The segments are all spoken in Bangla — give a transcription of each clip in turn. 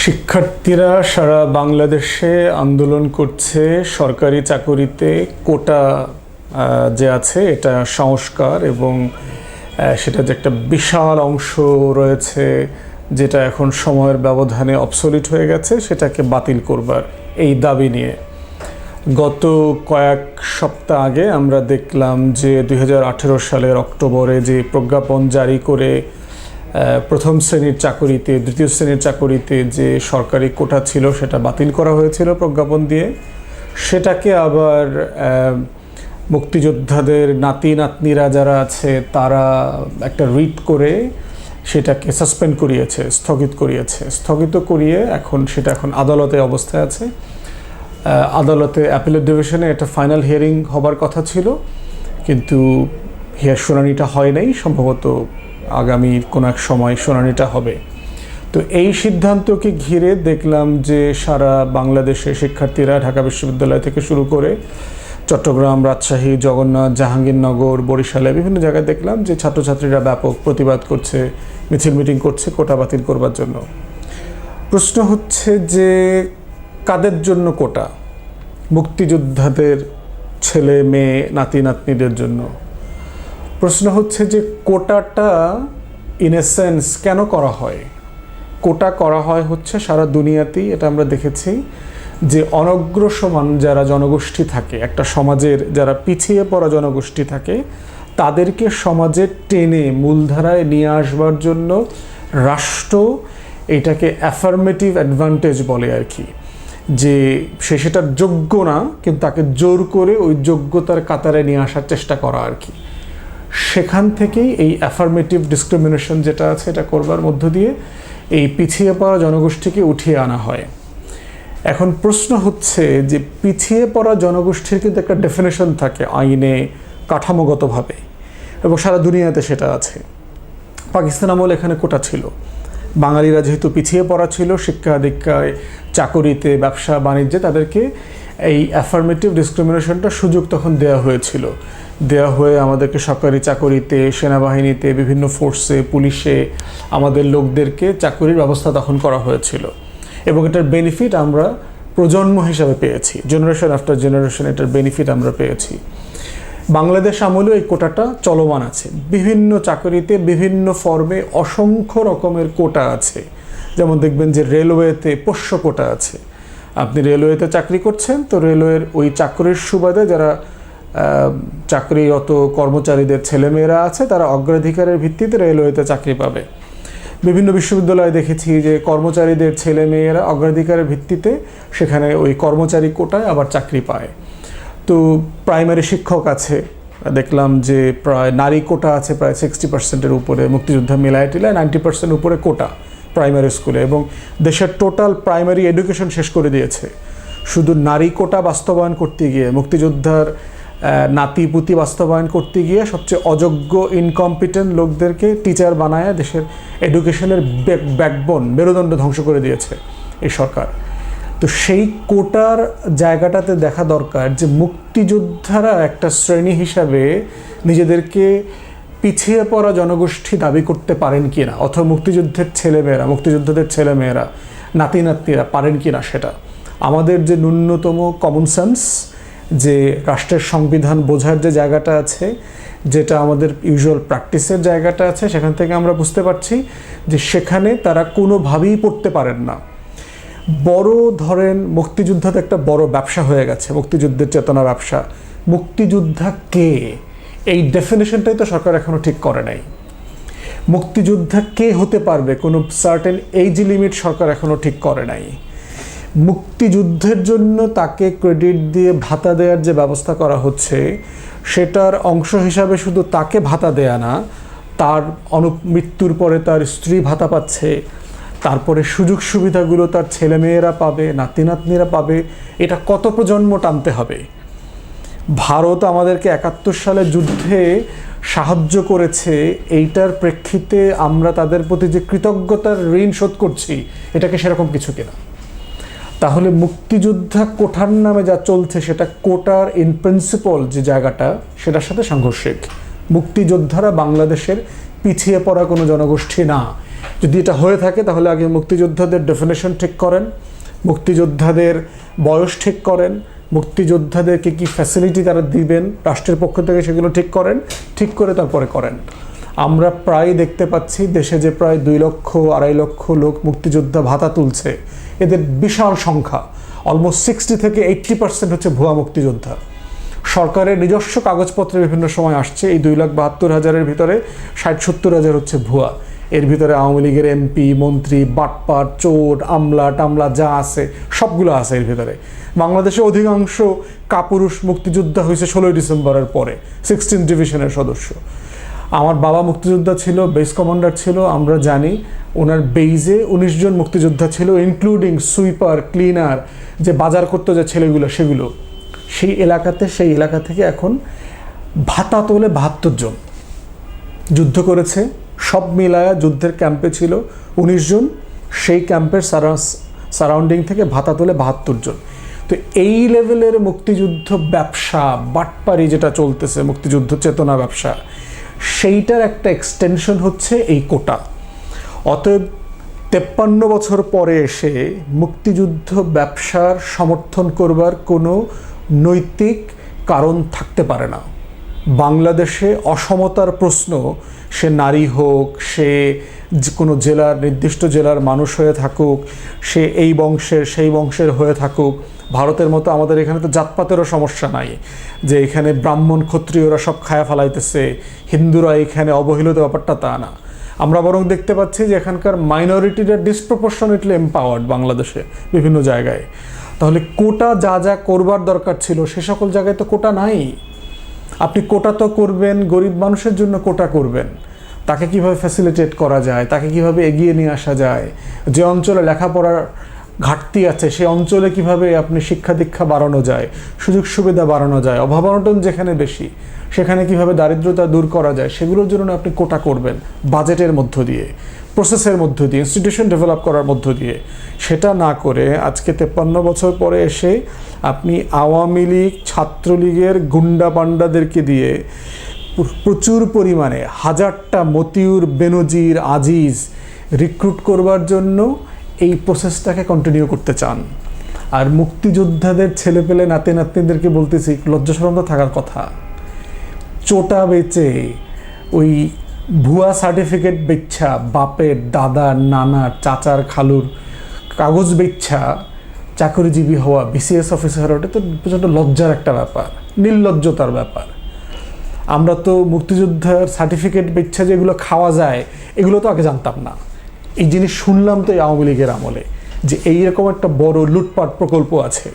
শিক্ষার্থীরা সারা বাংলাদেশে আন্দোলন করছে। সরকারি চাকুরিতে কোটা যে আছে এটা সংস্কার এবং সেটা যে একটা বিশাল অংশ রয়েছে যেটা এখন সময়ের ব্যবধানে অবসলিট হয়ে গেছে, সেটাকে বাতিল করবার এই দাবি নিয়ে। গত কয়েক সপ্তাহ আগে আমরা দেখলাম যে দু হাজার আঠেরো সালের অক্টোবরে যে প্রজ্ঞাপন জারি করে প্রথম শ্রেণির চাকরিতে, দ্বিতীয় শ্রেণির চাকরিতে যে সরকারি কোটা ছিল সেটা বাতিল করা হয়েছিল প্রজ্ঞাপন দিয়ে। সেটাকে আবার মুক্তিযোদ্ধাদের নাতি, নাতনিরা যারা আছে, তারা একটা রিট করে সেটাকে সাসপেন্ড করিয়েছে, স্থগিত করিয়েছে। স্থগিত করিয়ে এখন সেটা এখন আদালতে অবস্থায় আছে। আদালতে অ্যাপিলেট ডিভিশনে এটা ফাইনাল হিয়ারিং হবার কথা ছিল, কিন্তু হিয়ার শুনানিটা হয় নাই, সম্ভবত আগামী কোনো এক সময় শুনানিটা হবে। তো এই সিদ্ধান্তকে ঘিরে দেখলাম যে সারা বাংলাদেশে শিক্ষার্থীরা ঢাকা বিশ্ববিদ্যালয় থেকে শুরু করে চট্টগ্রাম, রাজশাহী, জগন্নাথ, জাহাঙ্গীরনগর, বরিশালে বিভিন্ন জায়গায় দেখলাম যে ছাত্রছাত্রীরা ব্যাপক প্রতিবাদ করছে, মিছিল মিটিং করছে, কোটা বাতিল করবার জন্য। প্রশ্ন হচ্ছে যে কাদের জন্য কোটা? মুক্তিযোদ্ধাদের ছেলে, মেয়ে, নাতি, নাতনিদের জন্য। প্রশ্ন হচ্ছে যে কোটাটা ইন এ সেন্স কেন করা হয়? কোটা করা হয় হচ্ছে সারা দুনিয়াতেই, এটা আমরা দেখেছি, যে অনগ্রসমান যারা জনগোষ্ঠী থাকে, একটা সমাজের যারা পিছিয়ে পড়া জনগোষ্ঠী থাকে, তাদেরকে সমাজে টেনে, মূলধারায় নিয়ে আসবার জন্য রাষ্ট্র এটাকে অ্যাফার্মেটিভ অ্যাডভান্টেজ বলে আর কি। যে সে সেটার যোগ্য না, কিন্তু তাকে জোর করে ওই যোগ্যতার কাতারে নিয়ে আসার চেষ্টা করা আর কি। সেখান থেকেই এই অ্যাফার্মেটিভ ডিসক্রিমিনেশন যেটা আছে এটা করবার মধ্য দিয়ে এই পিছিয়ে পড়া জনগোষ্ঠীকে উঠিয়ে আনা হয়। এখন প্রশ্ন হচ্ছে যে পিছিয়ে পড়া জনগোষ্ঠীর কিন্তু একটা ডেফিনেশন থাকে আইনে, কাঠামোগতভাবে এবং সারা দুনিয়াতে সেটা আছে। পাকিস্তান আমল এখানে কোটা ছিল। বাঙালিরা যেহেতু পিছিয়ে পড়া ছিল, শিক্ষা দীক্ষায়, চাকরিতে, ব্যবসা, বাণিজ্যে তাদেরকে এই অ্যাফার্মেটিভ ডিসক্রিমিনেশনটা সুযোগ তখন দেওয়া হয়েছিল। দেওয়া হয়ে আমাদেরকে সরকারি চাকরিতে, সেনাবাহিনীতে, বিভিন্ন ফোর্সে পুলিশে আমাদের লোকদেরকে চাকরির ব্যবস্থা তখন করা হয়েছিল। এবং এটার বেনিফিট আমরা প্রজন্ম হিসাবে পেয়েছি। জেনারেশন আফটার জেনারেশন এটার বেনিফিট আমরা পেয়েছি। বাংলাদেশ আমলেও এই কোটাটা চলমান আছে। বিভিন্ন চাকরিতে, বিভিন্ন ফর্মে অসংখ্য রকমের কোটা আছে। যেমন দেখবেন যে রেলওয়েতে পোষ্য কোটা আছে। আপনি রেলওয়েতে চাকরি করছেন, তো রেলওয়ের ওই চাকরির সুবাদে যারা চাকরিরত কর্মচারীদের ছেলেমেয়েরা আছে, তারা অগ্রাধিকারের ভিত্তিতে রেলওয়েতে চাকরি পাবে। বিভিন্ন বিশ্ববিদ্যালয়ে দেখেছি যে কর্মচারীদের ছেলে মেয়েরা অগ্রাধিকারের ভিত্তিতে সেখানে ওই কর্মচারী কোটায় আবার চাকরি পায়। তো প্রাইমারি শিক্ষক আছে, দেখলাম যে প্রায় নারী কোটা আছে, প্রায় সিক্সটি পার্সেন্টের উপরে, মুক্তিযোদ্ধা মিলায় টিলায় নাইনটি পার্সেন্ট উপরে কোটা। প্রাইমারি স্কুলে এবং দেশের টোটাল প্রাইমারি এডুকেশন শেষ করে দিয়েছে। শুধু নারী কোটা বাস্তবায়ন করতে গিয়ে, মুক্তিযোদ্ধার নাতি পুতি বাস্তবায়ন করতে গিয়ে সবচেয়ে অযোগ্য ইনকম্পিটেন্ট লোকদেরকে টিচার বানায় দেশের এডুকেশনের ব্যাকবোন মেরুদণ্ড ধ্বংস করে দিয়েছে এই সরকার। তো সেই কোটার জায়গাটাতে দেখা দরকার যে মুক্তিযোদ্ধারা একটা শ্রেণি হিসাবে নিজেদেরকে পিছিয়ে পড়া জনগোষ্ঠী দাবি করতে পারেন কি না অথবা মুক্তিযুদ্ধের ছেলেমেয়েরা, মুক্তিযোদ্ধাদের ছেলেমেয়েরা নাতি নাতনিরা পারেন কি না সেটা? আমাদের যে ন্যূনতম কমন সেন্স যে রাষ্ট্রের সংবিধান বোঝার যে জায়গাটা আছে, যেটা আমাদের ইউজুয়াল প্র্যাকটিসের জায়গাটা আছে, সেখান থেকে আমরা বুঝতে পারছি যে সেখানে তারা কোনোভাবেই পড়তে পারেন না। বড় ধরেন মুক্তিযুদ্ধ তো একটা বড় ব্যবসা হয়ে গেছে, মুক্তিযুদ্ধের চেতনা ব্যবসা। মুক্তিযোদ্ধা কে? এই ডেফিনেশনটাই তো সরকার এখনও ঠিক করে নাই। মুক্তিযোদ্ধা কে হতে পারবে কোনো সার্টেন এইজ লিমিট সরকার এখনও ঠিক করে নাই। মুক্তিযুদ্ধের জন্য তাকে ক্রেডিট দিয়ে ভাতা দেওয়ার যে ব্যবস্থা করা হচ্ছে, সেটার অংশ হিসাবে শুধু তাকে ভাতা দেয়া না, তার অনু, মৃত্যুর পরে তার স্ত্রী ভাতা পাচ্ছে, তারপরে সুযোগ সুবিধাগুলো তার ছেলেমেয়েরা পাবে নাতি নাতনিরা পাবে, এটা কত প্রজন্ম টানতে হবে? ভারত আমাদেরকে একাত্তর সালে যুদ্ধে সাহায্য করেছে, এইটার প্রেক্ষিতে আমরা তাদের প্রতি যে কৃতজ্ঞতার ঋণ শোধ করছি, এটাকে সেরকম কিছু কিনা। তাহলে মুক্তিযোদ্ধা কোঠার নামে যা চলছে, সেটা কোটার ইন প্রিন্সিপল যে জায়গাটা, সেটার সাথে সাংঘর্ষিক। মুক্তিযোদ্ধারা বাংলাদেশের পিছিয়ে পড়া কোনো জনগোষ্ঠী না। যদি এটা হয়ে থাকে, তাহলে আগে মুক্তিযোদ্ধাদের ডেফিনেশন ঠিক করেন, মুক্তিযোদ্ধাদের বয়স ঠিক করেন মুক্তিযোদ্ধাদেরকে কি ফ্যাসিলিটি তারা দিবেন, রাষ্ট্রের পক্ষ থেকে সেগুলো ঠিক করেন? ঠিক করে তারপরে করেন। আমরা প্রায় দেখতে পাচ্ছি দেশে যে প্রায় দুই লক্ষ, আড়াই লক্ষ লোক মুক্তিযোদ্ধা ভাতা তুলছে। এদের বিশাল সংখ্যা। অলমোস্ট সিক্সটি থেকে এইট্টি পার্সেন্ট হচ্ছে ভুয়া মুক্তিযোদ্ধা। সরকারের নিজস্ব কাগজপত্রে বিভিন্ন সময় আসছে, এই দুই লাখ বাহাত্তর হাজারের ভিতরে ষাট সত্তর হাজার হচ্ছে ভুয়া। এর ভিতরে আওয়ামী লীগের এমপি, মন্ত্রী, বাটপার, চোর, আমলা, টামলা, যা আছে, সবগুলো আছে এর ভিতরে। বাংলাদেশে অধিকাংশ কাপুরুষ মুক্তিযোদ্ধা হয়েছে ষোলোই ডিসেম্বরের পরে সিক্সটিন ডিভিশনের সদস্য। আমার বাবা মুক্তিযোদ্ধা ছিল, বেস কমান্ডার ছিল, আমরা জানি। ওনার বেইজে উনিশ জন মুক্তিযোদ্ধা ছিল ইনক্লুডিং সুইপার ক্লিনার যে বাজার করতো যে ছেলেগুলো, সেগুলো। সেই এলাকাতে, সেই এলাকা থেকে এখন ভাতা তোলে বাহাত্তর জন। যুদ্ধ করেছে সব মিলায়া যুদ্ধের ক্যাম্পে ছিল উনিশ জন। সেই ক্যাম্পের সারাউন্ডিং থেকে ভাতা তোলে বাহাত্তর জন। তো এই লেভেলের মুক্তিযুদ্ধ ব্যবসা, বাটপারি যেটা চলতেছে, মুক্তিযুদ্ধ চেতনা ব্যবসা, সেইটার একটা এক্সটেনশন হচ্ছে এই কোটা। অতএব তেপ্পান্ন বছর পরে এসে মুক্তিযুদ্ধ ব্যবসার সমর্থন করবার কোনো নৈতিক কারণ থাকতে পারে না। বাংলাদেশে অসমতার প্রশ্ন, সে নারী হোক, সে কোনো জেলার, নির্দিষ্ট জেলার মানুষ হয়ে থাকুক, সে এই বংশের, সেই বংশের হয়ে থাকুক, ভারতের মতো আমাদের এখানে তো জাতপাতেরও সমস্যা নাই। যে এখানে ব্রাহ্মণ, ক্ষত্রিয়রা সব খায়া ফেলাইতেছে, হিন্দুরা এখানে অবহেলিত ব্যাপারটা তা না। আমরা বরং দেখতে পাচ্ছি যে এখানকার মাইনরিটিরা ডিসপ্রপোর্শনেটলি এম্পাওয়ার্ড বাংলাদেশে, বিভিন্ন জায়গায়। তাহলে কোটা যা যা করবার দরকার ছিল, সে সকল জায়গায় তো কোটা নাই। আপনি কোটা তো করবেন, গরিব মানুষের জন্য কোটা করবেন। তাকে কীভাবে ফ্যাসিলিটেট করা যায়? তাকে কীভাবে এগিয়ে নিয়ে আসা যায়? যে অঞ্চলে লেখাপড়ার ঘাটতি আছে সেই অঞ্চলে কীভাবে আপনি শিক্ষা দীক্ষা বাড়ানো যায়, সুযোগ সুবিধা বাড়ানো যায়, অভাব অনটন যেখানে বেশি, সেখানে কীভাবে দারিদ্রতা দূর করা যায়, সেগুলোর জন্য আপনি কোটা করবেন বাজেটের মধ্য দিয়ে। প্রসেসের মধ্য দিয়ে ইনস্টিটিউশন ডেভেলপ করার মধ্য দিয়ে, সেটা না করে আজকে তেপ্পান্ন বছর পরে এসে আপনি আওয়ামী লীগ, ছাত্রলীগের গুন্ডা পান্ডাদেরকে দিয়ে প্রচুর পরিমাণে হাজারটা মতিউর, বেনজির, আজিজ রিক্রুট করবার জন্য এই প্রসেসটাকে কন্টিনিউ করতে চান। আর মুক্তিযোদ্ধাদের ছেলেপেলে নাতি নাতনিদেরকে বলতেছি লজ্জা তো থাকার কথা। চোটা বেচে ওই ভুয়া সার্টিফিকেট বেচ্ছা, বাপের, দাদার নানা চাচার, খালুর, কাগজ বেচ্ছা, চাকরিজীবী হওয়া বিসিএস অফিসার ওটা তো প্রচণ্ড লজ্জার একটা ব্যাপার, নির্লজ্জতার ব্যাপার। আমরা তো মুক্তিযোদ্ধার সার্টিফিকেট বেচ্ছা যেগুলো খাওয়া যায়, এগুলো তো আগে জানতাম না। এই জিনিস শুনলাম তো এই আওয়ামী লীগের আমলে, যে এইরকম একটা বড় লুটপাট প্রকল্প আছে।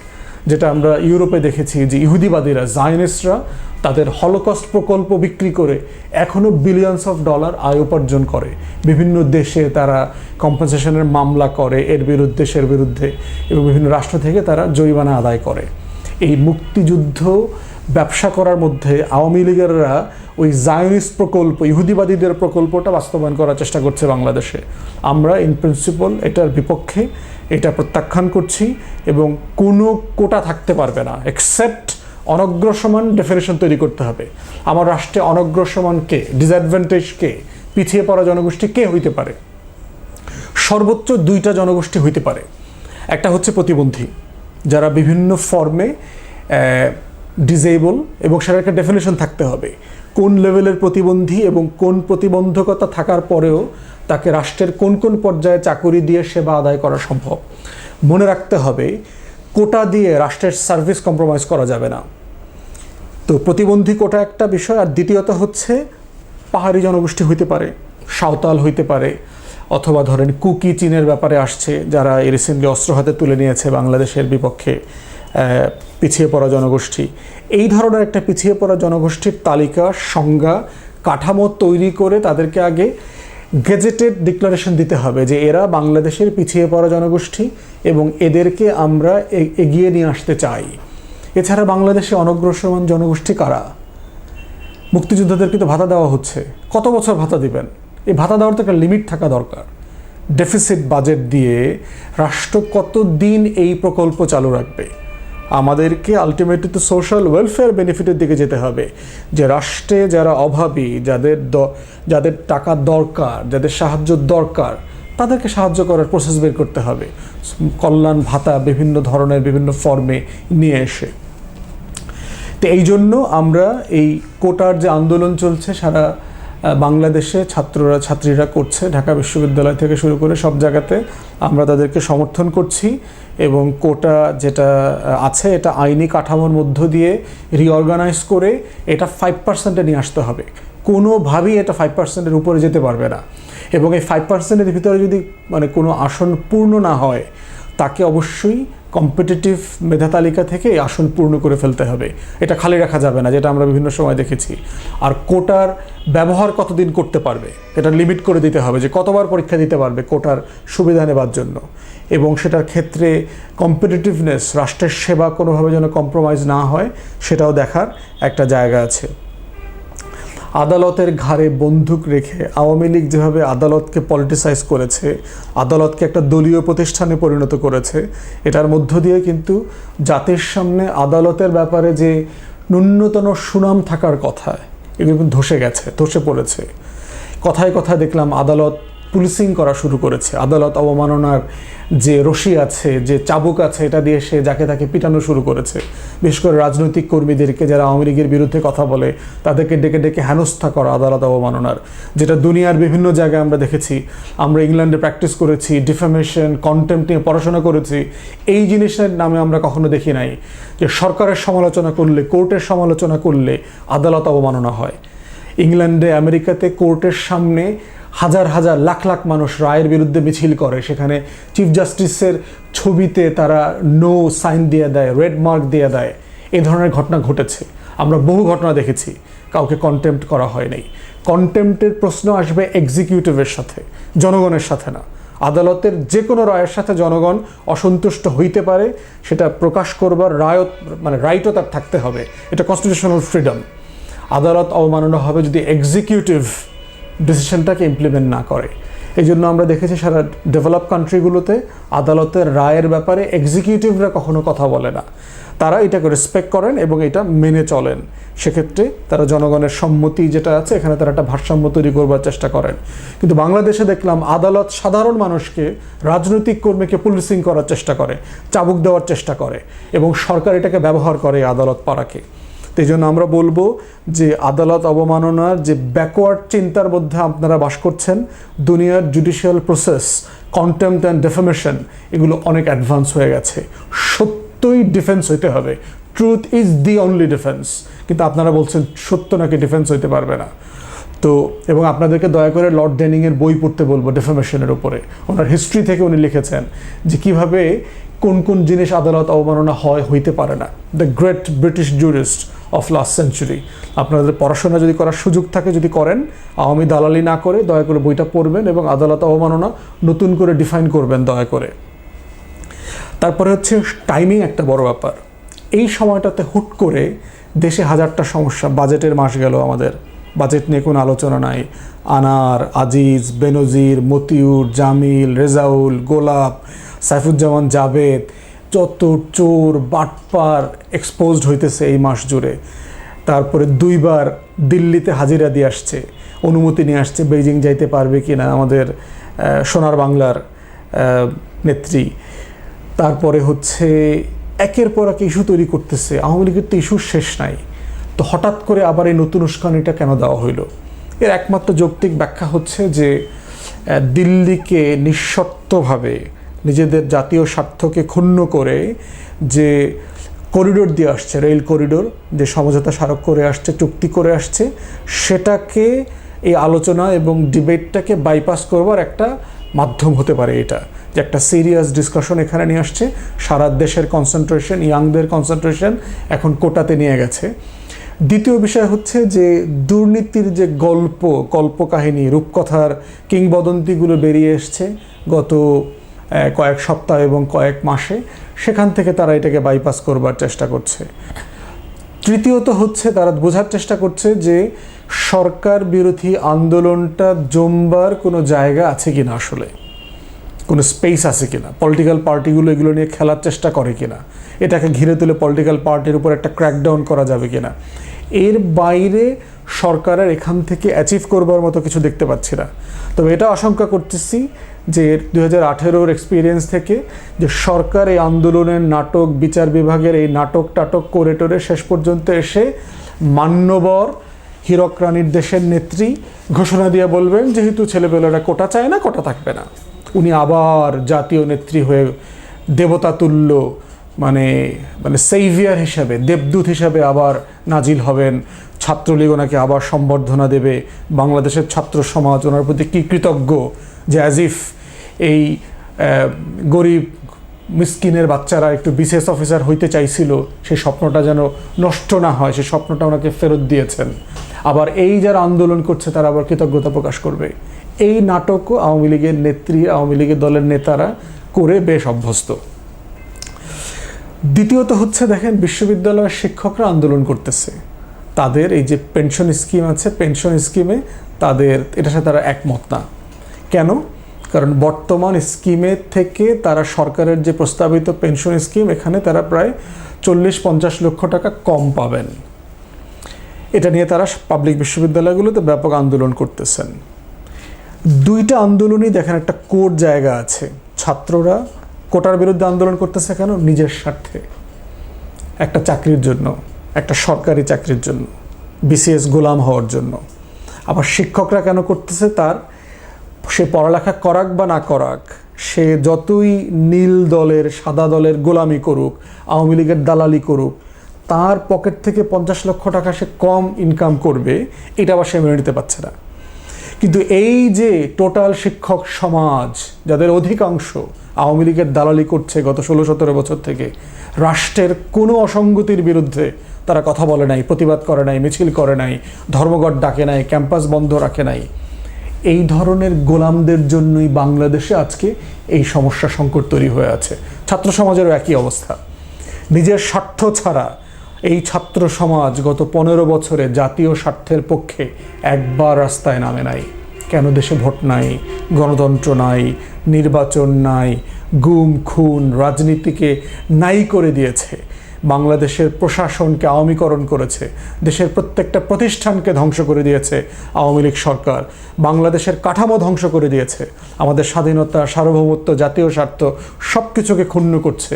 যেটা আমরা ইউরোপে দেখেছি যে ইহুদিবাদীরা, জায়নিস্টরা তাদের হলোকস্ট প্রকল্প বিক্রি করে এখনও বিলিয়নস অফ ডলার আয় উপার্জন করে। বিভিন্ন দেশে তারা কম্পেনসেশনের মামলা করে এর বিরুদ্ধে, সের বিরুদ্ধে এবং বিভিন্ন রাষ্ট্র থেকে তারা জরিমানা আদায় করে। এই মুক্তিযুদ্ধ, ব্যবসা করার মধ্যে আওয়ামী লীগেররা ওই জায়নিস্ট প্রকল্প, ইহুদিবাদীদের প্রকল্পটা বাস্তবায়ন করার চেষ্টা করছে বাংলাদেশে। আমরা ইন প্রিন্সিপাল এটার বিপক্ষে এটা প্রত্যাখ্যান করছি এবং কোনো কোটা থাকতে পারবে না এক্সেপ্ট অনগ্রসমান ডেফিনেশন তৈরি করতে হবে। আমার রাষ্ট্রে অনগ্রসমান কে ডিসঅ্যাডভান্টেজ কে, পিছিয়ে পড়া জনগোষ্ঠী কে হইতে পারে? সর্বোচ্চ দুইটা জনগোষ্ঠী হইতে পারে। একটা হচ্ছে প্রতিবন্ধী, যারা বিভিন্ন ফর্মে ডিজেবল এবং সেটার একটা ডেফিনেশন থাকতে হবে। কোন লেভেলের প্রতিবন্ধী এবং কোন প্রতিবন্ধকতা থাকার পরেও তাকে রাষ্ট্রের কোন কোন পর্যায়ে চাকুরি দিয়ে সেবা আদায় করা সম্ভব? মনে রাখতে হবে, কোটা দিয়ে রাষ্ট্রের সার্ভিস কম্প্রোমাইজ করা যাবে না। তো প্রতিবন্ধী কোটা একটা বিষয়, আর দ্বিতীয়ত হচ্ছে পাহাড়ি জনগোষ্ঠী হইতে পারে, সাঁওতাল হইতে পারে, অথবা ধরেন কুকি চীনের ব্যাপারে আসছে, যারা রিসেন্টলি অস্ত্র হাতে তুলে নিয়েছে বাংলাদেশের বিপক্ষে। পিছিয়ে পড়া জনগোষ্ঠী। এই ধরনের একটা পিছিয়ে পড়া জনগোষ্ঠীর তালিকা, সংজ্ঞা, কাঠামো তৈরি করে তাদেরকে আগে গেজেটেড ডিক্লারেশন দিতে হবে যে এরা বাংলাদেশের পিছিয়ে পড়া জনগোষ্ঠী এবং এদেরকে আমরা এগিয়ে নিয়ে আসতে চাই। এছাড়া বাংলাদেশে অনগ্রসরমান জনগোষ্ঠী কারা? মুক্তিযোদ্ধাদেরকে তো ভাতা দেওয়া হচ্ছে। কত বছর ভাতা দিবেন? এই ভাতা দেওয়ার তো একটা লিমিট থাকা দরকার। ডেফিসিট বাজেট দিয়ে রাষ্ট্র কতদিন এই প্রকল্প চালু রাখবে? আমাদেরকে আলটিমেটলি তো সোশ্যাল ওয়েলফেয়ার বেনিফিটের দিকে যেতে হবে। যে রাষ্ট্রে যারা অভাবী, যাদের যাদের টাকা দরকার, যাদের সাহায্য দরকার, তাদেরকে সাহায্য করার প্রসেস বের করতে হবে। কল্যাণ ভাতা বিভিন্ন ধরনের, বিভিন্ন ফর্মে নিয়ে এসে। তো এই জন্য আমরা এই কোটার যে আন্দোলন চলছে, সারা বাংলাদেশে ছাত্ররা, ছাত্রীরা করছে। ঢাকা বিশ্ববিদ্যালয় থেকে শুরু করে সব জায়গাতে আমরা তাদেরকে সমর্থন করছি এবং কোটা যেটা আছে, এটা আইনি কাঠামোর মধ্য দিয়ে রিঅর্গানাইজ করে এটা ফাইভ পার্সেন্টে নিয়ে আসতে হবে। কোনোভাবেই এটা ফাইভ পার্সেন্টের উপরে যেতে পারবে না। এবং এই ফাইভ পার্সেন্টের ভিতরে যদি মানে কোনো আসন পূর্ণ না হয় তাকে অবশ্যই কম্পিটিটিভ মেধা তালিকা থেকে আসন পূর্ণ করে ফেলতে হবে। এটা খালি রাখা যাবে না, যেটা আমরা বিভিন্ন সময় দেখেছি। আর কোটার ব্যবহার কতদিন করতে পারবে, এটা লিমিট করে দিতে হবে যে কতবার পরীক্ষা দিতে পারবে কোটার সুবিধা নেবার জন্য। এবং সেটার ক্ষেত্রে কম্পিটিটিভনেস রাষ্ট্রের সেবা কোনোভাবে যেন কম্প্রোমাইজ না হয়, সেটাও দেখার একটা জায়গা আছে। আদালতের ঘাড়ে বন্দুক রেখে আওয়ামী লীগ যেভাবে আদালতকে পলিটিসাইজ করেছে, আদালতকে একটা দলীয় প্রতিষ্ঠানে পরিণত করেছে, এটার মধ্য দিয়ে কিন্তু জাতির সামনে আদালতের ব্যাপারে যে ন্যূনতম সুনাম থাকার কথা, এগুলো ধসে গেছে, ধসে পড়েছে। কথায় কথায় দেখলাম আদালত পুলিশিং করা শুরু করেছে। আদালত অবমাননার যে রশি আছে, যে চাবুক আছে, এটা দিয়ে সে যাকে তাকে পিটানো শুরু করেছে। বিশেষ করে রাজনৈতিক কর্মীদেরকে যারা আওয়ামী লীগের বিরুদ্ধে কথা বলে, তাদেরকে ডেকে ডেকে হেনস্থা করা আদালত অবমাননার। যেটা দুনিয়ার বিভিন্ন জায়গায় আমরা দেখেছি। আমরা ইংল্যান্ডে প্র্যাকটিস করেছি ডিফামেশন কন্টেম্প নিয়ে পড়াশোনা করেছি। এই জিনিসের নামে আমরা কখনো দেখি নাই যে সরকারের সমালোচনা করলে, কোর্টের সমালোচনা করলে আদালত অবমাননা হয়। ইংল্যান্ডে, আমেরিকাতে কোর্টের সামনে হাজার হাজার লাখ লাখ মানুষ রায়ের বিরুদ্ধে মিছিল করে। সেখানে চিফ জাস্টিসের ছবিতে তারা নো সাইন দিয়ে দেয় রেড মার্ক দিয়ে দেয়। এ ধরনের ঘটনা ঘটেছে। আমরা বহু ঘটনা দেখেছি। কাউকে কন্টেম্প্ট করা হয় নাই। প্রশ্ন আসবে এক্সিকিউটিভের সাথে, জনগণের সাথে না। আদালতের যে কোনো রায়ের সাথে জনগণ অসন্তুষ্ট হইতে পারে, সেটা প্রকাশ করবার রায়ত মানে রাইটও তার থাকতে হবে। এটা কনস্টিটিউশনাল ফ্রিডম আদালত অবমাননা হবে যদি এক্সিকিউটিভ ডিসিশনটাকে ইমপ্লিমেন্ট না করে। এই জন্য আমরা দেখেছি সারা ডেভেলপ কান্ট্রিগুলোতে আদালতের রায়ের ব্যাপারে এক্সিকিউটিভরা কখনো কথা বলে না। তারা এটাকে রেসপেক্ট করেন এবং এটা মেনে চলেন। সেক্ষেত্রে তারা জনগণের সম্মতি যেটা আছে, এখানে তারা একটা ভারসাম্য তৈরি করবার চেষ্টা করেন। কিন্তু বাংলাদেশে দেখলাম আদালত সাধারণ মানুষকে, রাজনৈতিক কর্মীকে পুলিশিং করার চেষ্টা করে, চাবুক দেওয়ার চেষ্টা করে এবং সরকার এটাকে ব্যবহার করে আদালত পাড়াকে। তো জন্য আমরা বলব যে আদালত অবমাননার যে ব্যাকওয়ার্ড চিন্তার মধ্যে আপনারা বাস করছেন, দুনিয়ার judicial process contempt and defamation এগুলো অনেক অ্যাডভান্স হয়ে গেছে। সত্যই ডিফেন্স হইতে হবে। Truth is the only defence কিন্তু আপনারা বলছেন, সত্য নাকি ডিফেন্স হইতে পারবে না। তো, এবং আপনাদেরকে দয়া করে লর্ড ডেনিংয়ের বই পড়তে বলব ডেফামেশনের উপরে। ওনার হিস্ট্রি থেকে উনি লিখেছেন যে কীভাবে কোন কোন জিনিস আদালত অবমাননা হয় হইতে পারে না। The great British jurist of last century আপনাদের পড়াশোনা যদি করার সুযোগ থাকে, যদি করেন, আওয়ামী দালালি না করে দয়া করে বইটা পড়বেন এবং আদালত অবমাননা নতুন করে ডিফাইন করবেন দয়া করে। তারপরে হচ্ছে টাইমিং একটা বড় ব্যাপার। এই সময়টাতে হুট করে দেশে হাজারটা সমস্যা, বাজেটের মাস গেল আমাদের। বাজেট নিয়ে কোনো আলোচনা নাই। আনার, আজিজ, বেনজির, মতিউর, জামিল, রেজাউল, গোলাপ, সাইফুজ্জামান জাভেদ যত চোর, বাটপার এক্সপোজড হইতেছে এই মাস জুড়ে। তারপরে দুইবার দিল্লিতে হাজিরা দিয়ে আসছে। অনুমতি নিয়ে আসছে, বেইজিং যাইতে পারবে কি না আমাদের সোনার বাংলার নেত্রী। তারপরে হচ্ছে একের পর এক ইস্যু তৈরি করতেছে। আওয়ামী লীগের তো ইস্যু শেষ নাই। তো হঠাৎ করে আবার এই নতুন উস্কানিটা কেন দেওয়া হইল? এর একমাত্র যৌক্তিক ব্যাখ্যা হচ্ছে যে দিল্লিকে নিঃশর্তভাবে নিজেদের জাতীয় স্বার্থকে ক্ষুণ্ণ করে যে করিডোর দিয়ে আসছে, রেল করিডোর, যে সমঝোতা স্মারক করে আসছে, চুক্তি করে আসছে, সেটাকে এই আলোচনা এবং ডিবেটটাকে বাইপাস করবার একটা মাধ্যম হতে পারে এটা। যে একটা সিরিয়াস ডিসকাশন এখানে নিয়ে আসছে, সারা দেশের কনসেন্ট্রেশন, ইয়াংদের কনসেন্ট্রেশন এখন কোটাতে নিয়ে গেছে। দ্বিতীয় বিষয় হচ্ছে যে দুর্নীতির যে গল্প, কল্পকাহিনী, রূপকথার কিংবদন্তিগুলো বেরিয়ে এসছে, গত কয়েক সপ্তাহ এবং কয়েক মাসে সেখান থেকে তারা এটাকে বাইপাস করবার চেষ্টা করছে। তৃতীয়ত হচ্ছে তারা বোঝার চেষ্টা করছে যে সরকার বিরোধী আন্দোলনটা জমবার কোনো জায়গা আছে কিনা আসলে? কোনো স্পেস আছে কিনা? পলিটিক্যাল পার্টিগুলো এগুলো নিয়ে খেলার চেষ্টা করে কিনা? এটাকে ঘিরে তুলে পলিটিক্যাল পার্টির উপর একটা ক্র্যাকডাউন করা যাবে কিনা? এর বাইরে সরকারের এখান থেকে অ্যাচিভ করবার মতো কিছু দেখতে পাচ্ছি না। তবে এটা আশঙ্কা করতেছি যে দু হাজার আঠেরোর এক্সপিরিয়েন্স থেকে যে সরকার এই আন্দোলনের নাটক, বিচার বিভাগের এই নাটক টাটক করে টোরে শেষ পর্যন্ত এসে মান্যবর হীরক রানীর দেশের নেত্রী ঘোষণা দিয়ে বলবেন, যেহেতু ছেলেপেলেরা কোটা চায় না, কোটা থাকবে না। উনি আবার জাতীয় নেত্রী হয়ে দেবতা তুল্য মানে মানে সেইভিয়ার হিসাবে, দেবদূত হিসাবে আবার নাজিল হবেন। ছাত্রলীগ ওনাকে আবার সম্বর্ধনা দেবে। বাংলাদেশের ছাত্র সমাজ ওনার প্রতি কী কৃতজ্ঞ যে অ্যাজ ইফ এই গরিব মিসকিনের বাচ্চারা একটু বিশেষ অফিসার হইতে চাইছিল সেই স্বপ্নটা যেন নষ্ট না হয় সেই স্বপ্নটা ওনাকে ফেরত দিয়েছেন। আবার এই যারা আন্দোলন করছে, তারা আবার কৃতজ্ঞতা প্রকাশ করবে। এই নাটকও আওয়ামী লীগের নেত্রী, আওয়ামী লীগের দলের নেতারা করে বেশ অভ্যস্ত। দ্বিতীয়ত হচ্ছে, দেখেন, বিশ্ববিদ্যালয়ের শিক্ষকরা আন্দোলন করতেছে। তাদের এই যে পেনশন স্কিম আছে, পেনশন স্কিমে তাদের, এটার সাথে তারা একমত না। কেন? কারণ বর্তমান স্কিমের থেকে তারা সরকারের যে প্রস্তাবিত পেনশন স্কিম, এখানে তারা প্রায় চল্লিশ পঞ্চাশ লক্ষ টাকা কম পাবেন। এটা নিয়ে তারা পাবলিক বিশ্ববিদ্যালয়গুলোতে ব্যাপক আন্দোলন করতেছেন। দুইটা আন্দোলনই দেখেন একটা কোর জায়গা আছে। ছাত্ররা কোটার বিরুদ্ধে আন্দোলন করতেছে কেন? নিজের স্বার্থে। একটা চাকরির জন্য, একটা সরকারি চাকরির জন্য, বিসিএস গোলাম হওয়ার জন্য। আবার শিক্ষকরা কেন করতেছে? তার সে পড়ালেখা করাক বা না করাক, সে যতই নীল দলের, সাদা দলের গোলামি করুক, আওয়ামী লীগের দালালি করুক, তার পকেট থেকে পঞ্চাশ লক্ষ টাকা সে কম ইনকাম করবে, এটা আবার সে মেনে নিতে পারছে না। কিন্তু এই যে টোটাল শিক্ষক সমাজ, যাদের অধিকাংশ আওয়ামী লীগের দালালি করছে গত ষোলো সতেরো বছর থেকে, রাষ্ট্রের কোনো অসঙ্গতির বিরুদ্ধে তারা কথা বলে নাই, প্রতিবাদ করে নাই, মিছিল করে নাই, ধর্মঘট ডাকে নাই, ক্যাম্পাস বন্ধ রাখে নাই এই ধরনের গোলামদের জন্যই বাংলাদেশে আজকে এই সমস্যা সংকট তৈরি হয়ে আছে। ছাত্র সমাজেরও একই অবস্থা। নিজের স্বার্থ ছাড়া এই ছাত্র সমাজ গত পনেরো বছরে জাতীয় স্বার্থের পক্ষে একবার রাস্তায় নামে নাই। কেন দেশে ভোট নাই, গণতন্ত্র নাই, নির্বাচন নাই, গুম, খুন, রাজনীতিকে নাই করে দিয়েছে বাংলাদেশের প্রশাসনকে আওয়ামীকরণ করেছে, দেশের প্রত্যেকটা প্রতিষ্ঠানকে ধ্বংস করে দিয়েছে আওয়ামী লীগ সরকার, বাংলাদেশের কাঠামো ধ্বংস করে দিয়েছে, আমাদের স্বাধীনতা, সার্বভৌমত্ব, জাতীয় স্বার্থ সব কিছুকে ক্ষুণ্ণ করছে,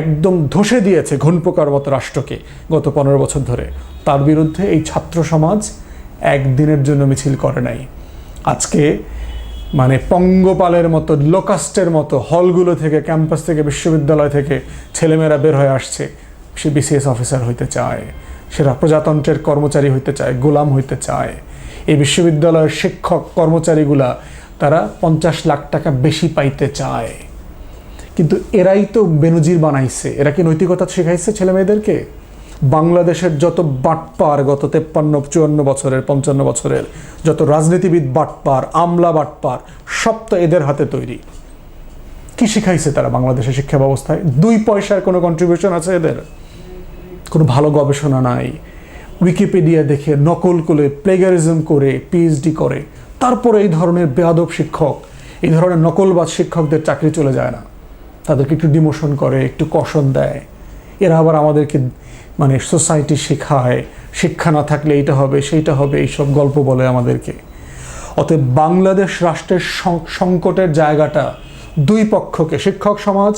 একদম ধসে দিয়েছে ঘন পোকার মতো রাষ্ট্রকে গত পনেরো বছর ধরে। তার বিরুদ্ধে এই ছাত্র সমাজ একদিনের জন্য মিছিল করে নাই। আজকে মানে পঙ্গপালের মতো, লোকাস্টের মতো হলগুলো থেকে, ক্যাম্পাস থেকে, বিশ্ববিদ্যালয় থেকে ছেলেমেয়েরা বের হয়ে আসছে। সে বিসিএস অফিসার হইতে চায়, সেরা প্রজাতন্ত্রের কর্মচারী হইতে চায়, গোলাম হইতে চায়। এই বিশ্ববিদ্যালয়ের শিক্ষক কর্মচারীগুলা তারা পঞ্চাশ লাখ টাকা বেশি পাইতে চায়। কিন্তু এরাই তো বেনজির বানাইছে। এরা কি নৈতিকতা শেখাইছে ছেলে মেয়েদেরকে বাংলাদেশের যত বাটপার গত তেপ্পান্ন, চুয়ান্ন বছরের, পঞ্চান্ন বছরের, যত রাজনীতিবিদ বাটপার, আমলা বাটপার, সব তো এদের হাতে তৈরি। কি শিখাইছে তারা বাংলাদেশের শিক্ষা ব্যবস্থায়? দুই পয়সার কোনো কন্ট্রিবিউশন আছে এদের? কোনো ভালো গবেষণা নাই। উইকিপিডিয়া দেখে নকল করে প্লেগারিজম করে পিএইচডি করে। তারপরে এই ধরনের বেয়াদব শিক্ষক, এই ধরনের নকলবাদ শিক্ষকদের চাকরি চলে যায় না। তাদেরকে একটু ডিমোশন করে, একটু কষণ দেয়। এরা আবার আমাদেরকে মানে সোসাইটি শেখায়, শিক্ষা না থাকলে এইটা হবে, সেইটা হবে, এইসব গল্প বলে আমাদেরকে। অতএব বাংলাদেশ রাষ্ট্রের সংকটের জায়গাটা দুই পক্ষকে, শিক্ষক সমাজ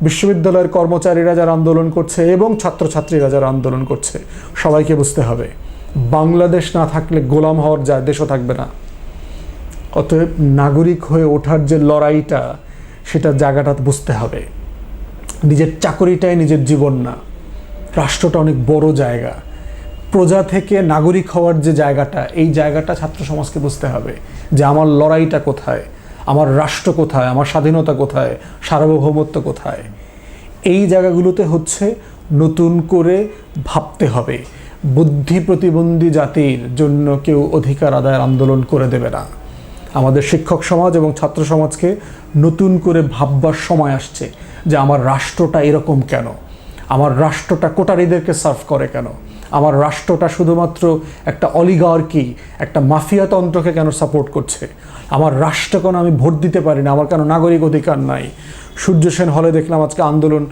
বিশ্ববিদ্যালয়ের কর্মচারীরা যারা আন্দোলন করছে এবং ছাত্রছাত্রীরা যারা আন্দোলন করছে, সবাইকে বুঝতে হবে, বাংলাদেশ না থাকলে গোলাম হওয়ার যা দেশও থাকবে না। অতএব নাগরিক হয়ে ওঠার যে লড়াইটা সেটা জায়গাটা বুঝতে হবে। নিজের চাকরিটাই নিজের জীবন না। রাষ্ট্রটা অনেক বড় জায়গা। প্রজা থেকে নাগরিক হওয়ার যে জায়গাটা, এই জায়গাটা ছাত্র সমাজকে বুঝতে হবে যে আমার লড়াইটা কোথায়। আমার রাষ্ট্র কোথায়, আমার স্বাধীনতা কোথায়, সার্বভৌমত্ব কোথায়? এই জায়গাগুলোতে হচ্ছে নতুন করে ভাবতে হবে। বুদ্ধি প্রতিবন্ধী জাতির জন্য কেউ অধিকার আদায়ের আন্দোলন করে দেবে না। আমাদের শিক্ষক সমাজ এবং ছাত্র সমাজকে নতুন করে ভাববার সময় আসছে যে আমার রাষ্ট্রটা এরকম কেন? আমার রাষ্ট্রটা কোটারিদেরকে সার্ভ করে কেন? আমার রাষ্ট্রটা শুধুমাত্র একটা অলিগার্কি একটা মাফিয়া তন্ত্রকে কেন সাপোর্ট করছে? আমার রাষ্ট্র কেন আমি ভোট দিতে পারি না? আমার কেন নাগরিক অধিকার নাই? সূর্য সেন হলে দেখলাম আজকে আন্দোলন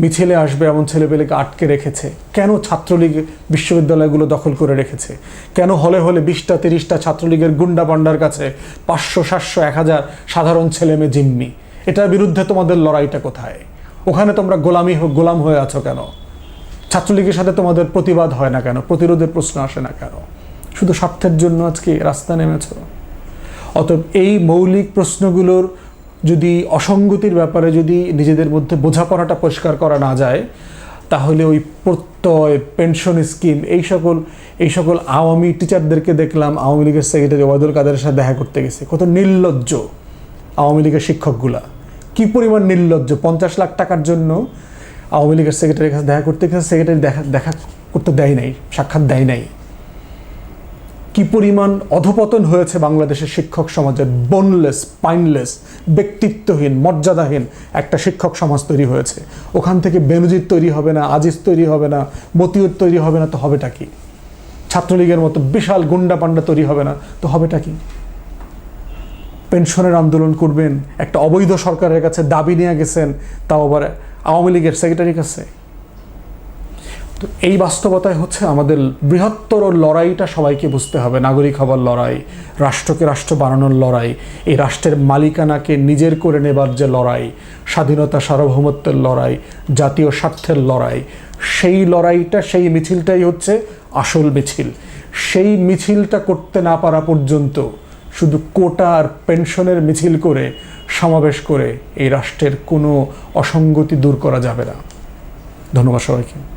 মিছিলে আসবে, এমন ছেলেপেলেকে আটকে রেখেছে। কেন ছাত্রলীগ বিশ্ববিদ্যালয়গুলো দখল করে রেখেছে? কেন হলে হলে বিশটা, তিরিশটা ছাত্রলীগের গুন্ডা পান্ডার কাছে পাঁচশো, সাতশো, এক হাজার সাধারণ ছেলে মেয়ে জিম্মি? এটার বিরুদ্ধে তোমাদের লড়াইটা কোথায়? ওখানে তোমরা গোলামি গোলাম হয়ে আছো কেন? ছাত্রলীগের সাথে তোমাদের প্রতিবাদ হয় না কেন? প্রতিরোধের প্রশ্ন আসে না কেন? শুধু স্বার্থের জন্য আজকে রাস্তা নেমেছো? অতএব এই মৌলিক প্রশ্নগুলোর যদি অসঙ্গতির ব্যাপারে যদি নিজেদের মধ্যে বোঝাপড়াটা পরিষ্কার করা না যায়, তাহলে ওই প্রত্যয় পেনশন স্কিম এই সকল এই সকল আওয়ামী টিচারদেরকে দেখলাম, আওয়ামী লীগের সেক্রেটারি ওবায়দুল কাদের সাথে দেখা করতে গেছে। কত নির্লজ্জ আওয়ামী লীগের শিক্ষকগুলা। কি পরিমাণ নির্লজ্জ? পঞ্চাশ লাখ টাকার জন্য আওয়ামী লীগের সেক্রেটারির কাছে দেখা করতে গেছে সেক্রেটারি দেখা দেখা করতে দেয় নাই, সাক্ষাৎ দেয় নাই। কি পরিমাণ অধপতন হয়েছে বাংলাদেশের শিক্ষক সমাজের বোনলেস পাইনলেস ব্যক্তিত্বহীন, মর্যাদাহীন একটা শিক্ষক সমাজ তৈরি হয়েছে। ওখান থেকে বেনজির তৈরি হবে না, আজিজ তৈরি হবে না, মতিউর তৈরি হবে না, তো হবেটা কি? ছাত্রলীগের মতো বিশাল গুন্ডা পান্ডা তৈরি হবে না, তো হবেটা কি? পেনশনের আন্দোলন করবেন, একটা অবৈধ সরকারের কাছে দাবি নিয়ে গেছেন, তাও আবার আওয়ামী লীগের সেক্রেটারির কাছে। তো এই বাস্তবতায় হচ্ছে আমাদের বৃহত্তর লড়াইটা সবাইকে বুঝতে হবে। নাগরিক হবার লড়াই, রাষ্ট্রকে রাষ্ট্র বানানোর লড়াই, এই রাষ্ট্রের মালিকানাকে নিজের করে নেবার যে লড়াই, স্বাধীনতা সার্বভৌমত্বের লড়াই, জাতীয় স্বার্থের লড়াই, সেই লড়াইটা, সেই মিছিলটাই হচ্ছে আসল মিছিল। সেই মিছিলটা করতে না পারা পর্যন্ত শুধু কোটা আর পেনশনের মিছিল করে সমাবেশ করে এই রাষ্ট্রের কোনো অসঙ্গতি দূর করা যাবে না। ধন্যবাদ সবাইকে।